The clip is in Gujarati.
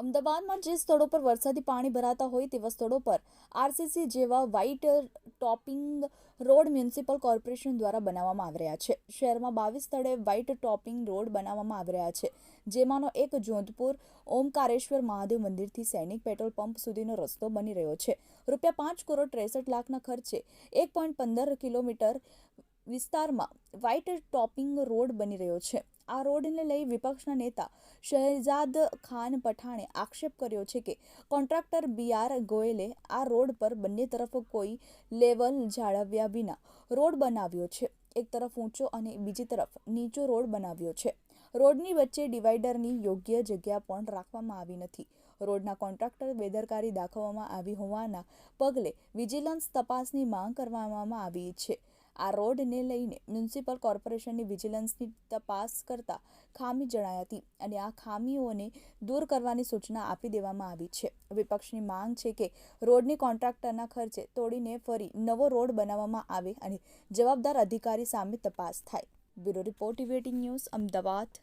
અમદાવાદમાં જે સ્થળો પર વરસાદી પાણી ભરાતા હોય તેવા સ્થળો પર આરસીસી જેવા white topping road municipal corporation દ્વારા બનાવવામાં આવી રહ્યા છે. શહેરમાં બાવીસ સ્થળે વ્હાઇટ ટોપિંગ રોડ બનાવવામાં આવી રહ્યા છે, જેમાંનો એક જોધપુર ઓમકારેશ્વર મહાદેવ મંદિરથી સૈનિક પેટ્રોલ પંપ સુધીનો રસ્તો બની રહ્યો છે. રૂપિયા પાંચ કરોડ ત્રેસઠ લાખના ખર્ચે એક પોઈન્ટ પંદર કિલોમીટર વિસ્તારમાં વ્હાઇટ ટોપિંગ રોડ બની રહ્યો છે. આ રોડને લઈ વિપક્ષના નેતા શહેજાદ ખાન પઠાણે આક્ષેપ કર્યો છે કે કોન્ટ્રાક્ટર બી આર ગોયલે આ રોડ પર બંને તરફ કોઈ લેવલ જાળવ્યા વિના રોડ બનાવ્યો છે. એક તરફ ઊંચો અને બીજી તરફ નીચો રોડ બનાવ્યો છે. રોડની વચ્ચે ડિવાઈડરની યોગ્ય જગ્યા પણ રાખવામાં આવી નથી. રોડના કોન્ટ્રાક્ટર બેદરકારી દાખવવામાં આવી હોવાના પગલે વિજિલન્સ તપાસની માંગ કરવામાં આવી છે. આ રોડને લઈને મ્યુનિસિપલ કોર્પોરેશનની વિજિલન્સની તપાસ કરતા ખામી જણાઈ હતી અને આ ખામીઓને દૂર કરવાની સૂચના આપી દેવામાં આવી છે. વિપક્ષની માંગ છે કે રોડની કોન્ટ્રાક્ટરના ખર્ચે તોડીને ફરી નવો રોડ બનાવવામાં આવે અને જવાબદાર અધિકારી સામે તપાસ થાય. બ્યુરો રિપોર્ટ ઇવેટિંગ ન્યૂઝ, અમદાવાદ.